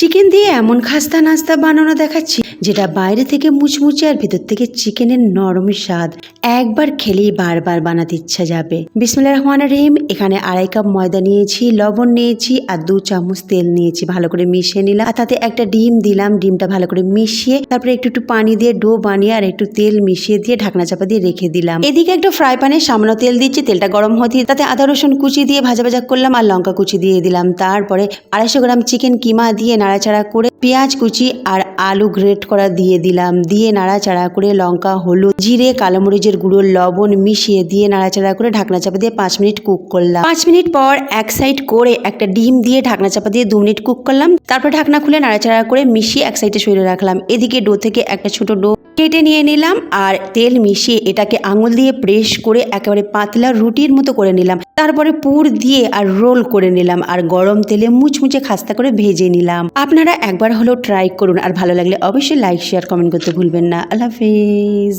Chicken দিয়ে এমন খাস্তা নাস্তা বানানো দেখাচ্ছি, যেটা বাইরে থেকে মুচমুচে আর ভিতর থেকে চিকেনের নরম স্বাদ। একবার খেলেই বারবার বানাতে ইচ্ছা যাবে। বিসমুল্লাহ রহমান রহিম, এখানে আড়াই কাপ ময়দা নিয়েছি, লবণ নিয়েছি আর দু চামচ তেল নিয়েছি, ভালো করে মিশিয়ে নিলাম। আর তাতে একটা ডিম দিলাম, ডিমটা ভালো করে মিশিয়ে তারপরে একটু একটু পানি দিয়ে ডো বানিয়ে আর একটু তেল মিশিয়ে দিয়ে ঢাকনা চাপা দিয়ে রেখে দিলাম। এদিকে একটা ফ্রাই প্যানে সামান্য তেল দিচ্ছি, তেলটা গরম হতে তাতে আদা, রসুন কুচি দিয়ে ভাজা ভাজা করলাম আর লঙ্কা কুচি দিয়ে দিলাম। তারপরে আড়াইশো গ্রাম চিকেন কিমা দিয়ে নাড়াচাড়া করে পেঁয়াজ কুচি আর আলু গ্রেট করা দিয়ে দিলাম। দিয়ে নাড়াচাড়া করে লঙ্কা, হলুদ, জিরে, কালো মরিচের গুঁড়ো, লবণ মিশিয়ে দিয়ে নাড়াচাড়া করে ঢাকনা চাপা দিয়ে পাঁচ মিনিট কুক করলাম। পাঁচ মিনিট পর এক সাইড করে একটা ডিম দিয়ে ঢাকনা চাপা দিয়ে দু মিনিট কুক করলাম। তারপর ঢাকনা খুলে নাড়াচাড়া করে মিশিয়ে এক সাইডে সরিয়ে রাখলাম। এদিকে ডো থেকে একটা ছোট ডো কেটে নিয়ে নিলাম আর তেল মিশিয়ে এটাকে আঙুল দিয়ে প্রেস করে একেবারে পাতলা রুটির মতো করে নিলাম। তারপরে পুর দিয়ে আর রোল করে নিলাম আর গরম তেলে মুচমুচে খাস্তা করে ভেজে নিলাম। আপনারা একবার হলেও ট্রাই করুন। আর ভালো লাগলে অবশ্যই লাইক শেয়ার কমেন্ট করতে ভুলবেন না। আল্লাহ হাফিজ।